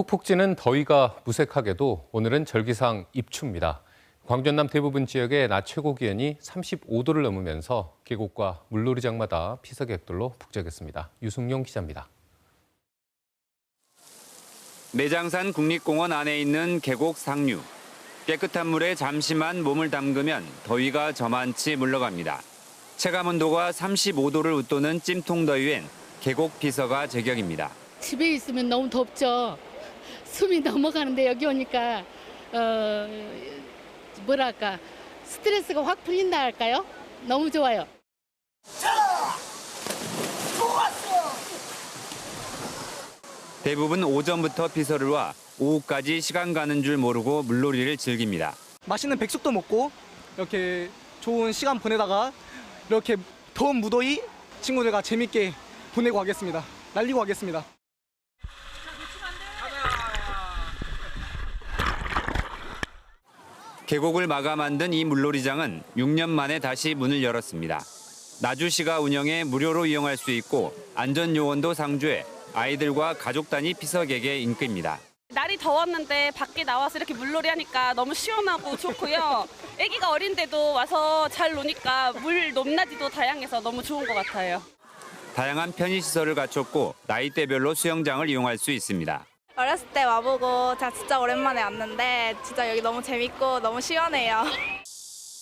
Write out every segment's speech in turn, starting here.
푹푹 찌는 더위가 무색하게도 오늘은 절기상 입추입니다. 광전남 대부분 지역의 낮 최고 기온이 35도를 넘으면서 계곡과 물놀이장마다 피서객들로 북적였습니다. 유승용 기자입니다. 내장산 국립공원 안에 있는 계곡 상류. 깨끗한 물에 잠시만 몸을 담그면 더위가 저만치 물러갑니다. 체감 온도가 35도를 웃도는 찜통 더위엔 계곡 비서가 제격입니다. 집에 있으면 너무 덥죠. 숨이 넘어가는데 여기 오니까 어 뭐랄까 스트레스가 확 풀린다 할까요? 너무 좋아요. 대부분 오전부터 피서를 와 오후까지 시간 가는 줄 모르고 물놀이를 즐깁니다. 맛있는 백숙도 먹고 이렇게 좋은 시간 보내다가 이렇게 더운 무더위 친구들과 재밌게 보내고 가겠습니다. 날리고 가겠습니다. 계곡을 마감 만든 이 물놀이장은 6년 만에 다시 문을 열었습니다. 나주시가 운영해 무료로 이용할 수 있고 안전 요원도 상주해 아이들과 가족 단위 피서객의 인기입니다. 날이 더웠는데 밖에 나와서 이렇게 물놀이 하니까 너무 시원하고 좋고요. 아기가 어린데도 와서 잘 노니까 물 높낮이도 다양해서 너무 좋은 것 같아요. 다양한 편의 시설을 갖췄고 나이대별로 수영장을 이용할 수 있습니다. 어렸을 때 와보고 제가 진짜 오랜만에 왔는데 진짜 여기 너무 재밌고 너무 시원해요.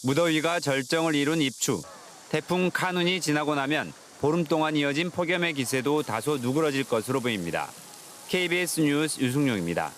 무더위가 절정을 이룬 입추. 태풍 카눈이 지나고 나면 보름 동안 이어진 폭염의 기세도 다소 누그러질 것으로 보입니다. KBS 뉴스 유승용입니다.